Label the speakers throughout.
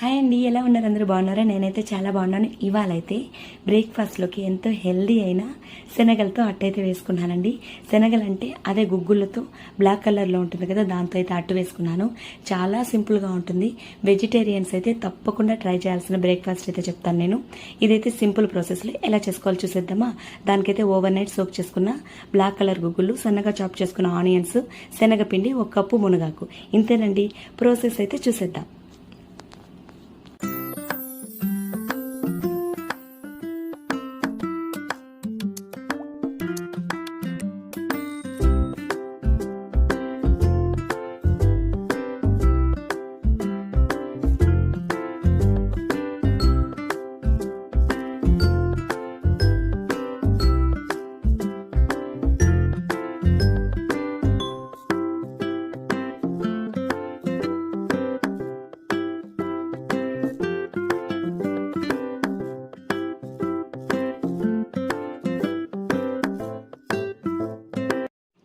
Speaker 1: Hi అండి ఎలా ఉన్నారు అందరూ? బాగున్నారా? నేనైతే చాలా బాగున్నాను. ఇవాళ అయితే బ్రేక్ఫాస్ట్లోకి ఎంతో హెల్దీ అయిన శనగలతో అట్టు అయితే వేసుకున్నానండి. శనగలు అంటే అదే గుగ్గులతో బ్లాక్ కలర్లో ఉంటుంది కదా దాంతో అయితే అట్టు వేసుకున్నాను. చాలా సింపుల్గా ఉంటుంది. వెజిటేరియన్స్ అయితే తప్పకుండా ట్రై చేయాల్సిన బ్రేక్ఫాస్ట్ అయితే చెప్తాను నేను. ఇదైతే సింపుల్ ప్రాసెస్లో ఎలా చేసుకోవాలో చూసేద్దామా? దానికైతే ఓవర్ నైట్ సోక్ చేసుకున్న బ్లాక్ కలర్ గుగ్గులు సన్నగా చాప్ చేసుకున్న ఆనియన్స్ శనగపిండి ఒక కప్పు మునగాకు. ఇంతేనండి. ప్రాసెస్ అయితే చూసేద్దాం.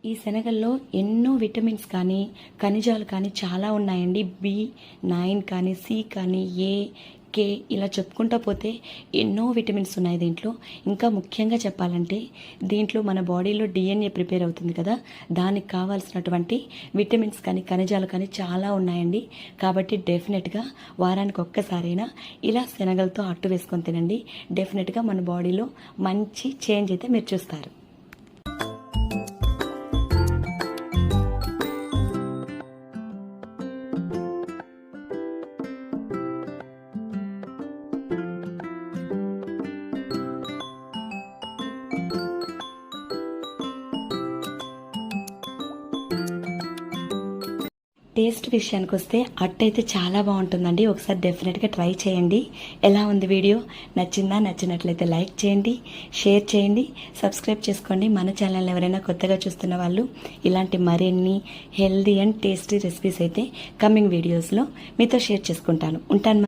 Speaker 1: ఈ శనగల్లో ఎన్నో విటమిన్స్ కానీ ఖనిజాలు కానీ చాలా ఉన్నాయండి. బి నైన్ కానీ సి కానీ ఏ కే ఇలా చెప్పుకుంటా పోతే ఎన్నో విటమిన్స్ ఉన్నాయి దీంట్లో. ఇంకా ముఖ్యంగా చెప్పాలంటే దీంట్లో మన బాడీలో డిఎన్ఏ ప్రిపేర్ అవుతుంది కదా. దానికి కావాల్సినటువంటి విటమిన్స్ కానీ ఖనిజాలు కానీ చాలా ఉన్నాయండి. కాబట్టి డెఫినెట్గా వారానికి ఒక్కసారైనా ఇలా శనగలతో అట్టు వేసుకొని తినండి. డెఫినెట్గా మన బాడీలో మంచి చేంజ్ అయితే మీరు చూస్తారు. టేస్ట్ విషయానికి వస్తే అట్టయితే చాలా బాగుంటుందండి. ఒకసారి డెఫినెట్గా ట్రై చేయండి. ఎలా ఉంది వీడియో? నచ్చిందా? నచ్చినట్లయితే లైక్ చేయండి షేర్ చేయండి సబ్స్క్రైబ్ చేసుకోండి. మన ఛానల్ ఎవరైనా కొత్తగా చూస్తున్న వాళ్ళు ఇలాంటి మరిన్ని హెల్దీ అండ్ టేస్టీ రెసిపీస్ అయితే కమింగ్ వీడియోస్లో మీతో షేర్ చేసుకుంటాను. ఉంటాను.